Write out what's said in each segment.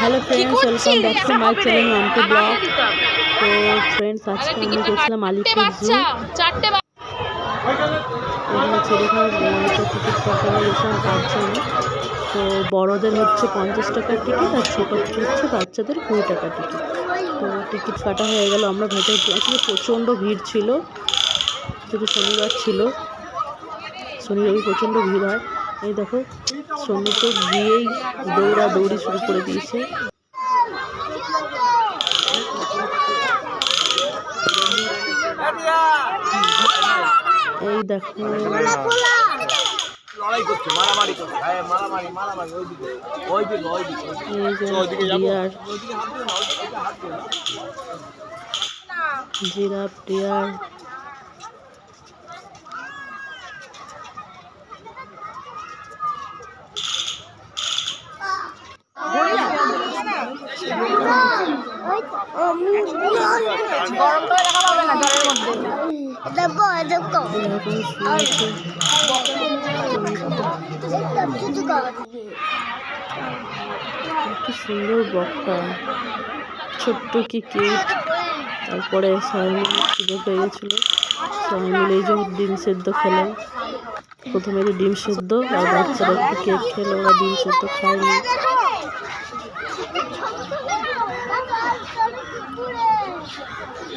Hello friends welcome back to my channel Mantu vlog তো friends আজকে আমি গেছিলাম আলিপুর জু এখানে ছেলেখানা টিকিট কাটা তার জন্য তো বড়দের হচ্ছে পঞ্চাশ টাকার টিকিট আর ছোটো হচ্ছে বাচ্চাদের কুড়ি টাকার টিকিট। তো টিকিট কাটা হয়ে গেল আমরা ভেতরে আসলে প্রচণ্ড ভিড় ছিল যেহেতু শনিবার ছিল। শনি রবি প্রচণ্ড ভিড় হয়। এই দেখো সন্ধ্যে তো গিয়েই দৌড়া দৌড়ি শুরু করে দিয়েছে। এই দেখো। লড়াই করছে মারামারি করছে হ্যাঁ মারামারি মারামারি ওইদিকে ওইদিকে ওইদিকে এই যে কি সুন্দর বকটা ছোট্ট কি কিউট তারপরে মিলে সুযোগ হয়ে গেছিল। মিলে এই যে ডিম সেদ্ধ খেলাম প্রথমে ডিম সেদ্ধ আর বাচ্চারা একটু কেক খেলো, ওরা ডিম সেদ্ধ খায়নি।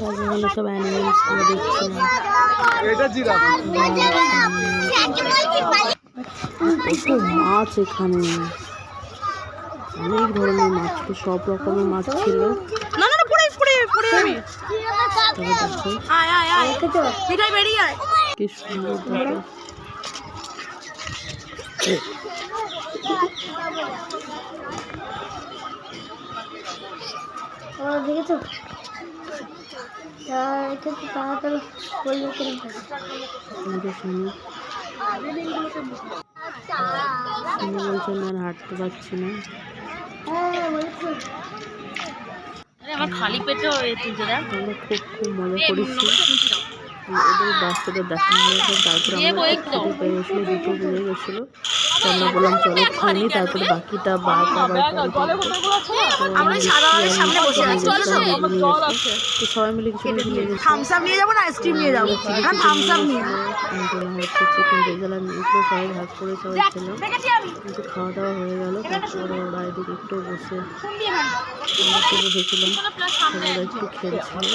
হলো সব অ্যানিমেলসগুলো দেখছিলাম। এটা জিরাফ কত মাছ এখানে। অনেক ধরনের মাছ ছিল সব রকমের মাছ ছিল। কি সুন্দর দেখেছ? এখানে তাড়াতাড়ি বলল করে আমাদের সামনে আমি বলছেন আর হাঁটতে পারছি না বলেছ আরে, আমার খালি পেটে তুলছে দেখ। আমরা খুব খুব মজা করেছি। ওদের বাচ্চাদের দেখানো তারপরে আমরা পেয়ে গেছিল দুটো বেজে গেছিল। আমরা বললাম চলো খাইনি তারপরে বাকিটা বাদ আবার পরে তো আমরা মিষ্টি সারা আর সামনে বসে আছি। মিষ্টি চলো, নিয়ে চলো। এসেছে। তো সবাই মিলে কিছু নিয়ে যাব না? আইসক্রিম নিয়ে যাব? হচ্ছে চিকেন রেজালা নিয়েছিল সবাই ভাগ করে সবাই খেলাম কিন্তু খাওয়া দাওয়া হয়ে গেল তারপরে ওরা এদিকে একটু বসে বসেছিলাম। একটু খেলছিল।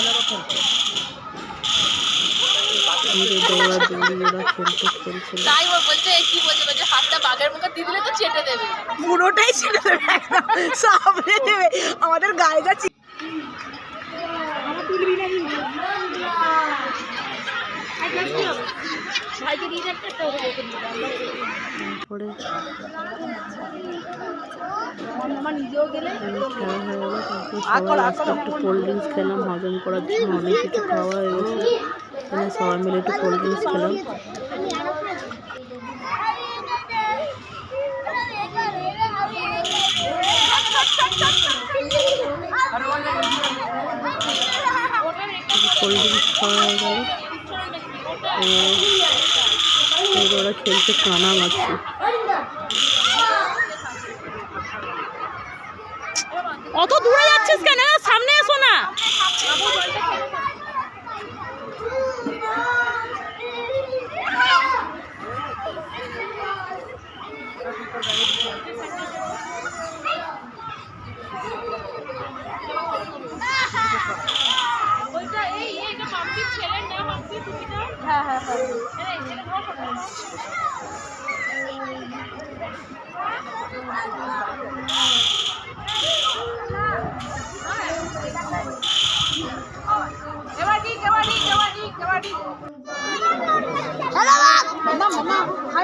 ঘুরে দৌড়া দৌড়ি ওরা খেলতে খেলছিল। তাই ও বলছে কি বলছে বলছে হাতটা বাঘের মুখে দিয়ে দিলে তো চেটে দেবে। পুরোটাই ছেড়ে দেবে একদম সামনে দেবে। আমাদের গায়ে তারপরে একটু কোল্ড ড্রিঙ্কস খেলাম হজম করার জন্য অনেক কিছু খাওয়া হয়ে গেছে। এখানে সবাই মিলে একটু কোল্ড ড্রিঙ্কস খেলাম কোল্ড ড্রিঙ্কস খাওয়া হয়ে গেল এবার ওরা খেলতে কানা মারছে অত দূরে যাচ্ছিস কেন সামনে এসো না হ্যাঁ হ্যাঁ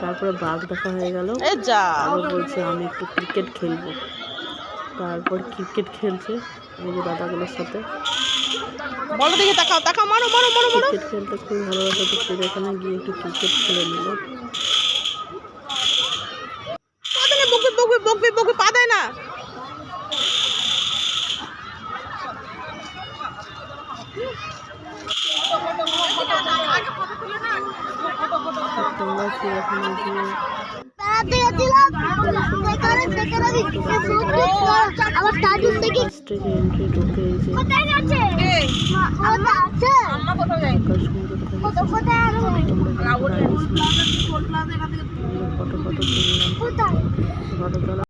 তারপরে বাঘ দেখা হয়ে গেল। এ যা। আবার বলছে আমি একটু ক্রিকেট খেলব। তারপর ক্রিকেট খেলছে যে দাদাগুলোর সাথে। বলো দেখি তাকাও তাকাও মারো মারো মারো মারো। ক্রিকেট খেলতে খুব ভালোবাসে তো চিড়িয়াখানায় গিয়ে একটু ক্রিকেট খেলে নিল। বকবি বকবি বকবি বকবি পা দেয় না তোমরা চিড়িয়াখানায় গিয়ে বেড়াতে গেছিলাম সেখানে সেখানে আমি আমার স্টাডি থেকে ফার্স্ট থেকে এন্ট্রি ঢুকে এই যে কোথায় গেছে কোথায় আছে আকাশ সুন্দর কোথায় আছে? ফটো ফটো ফটো তোলা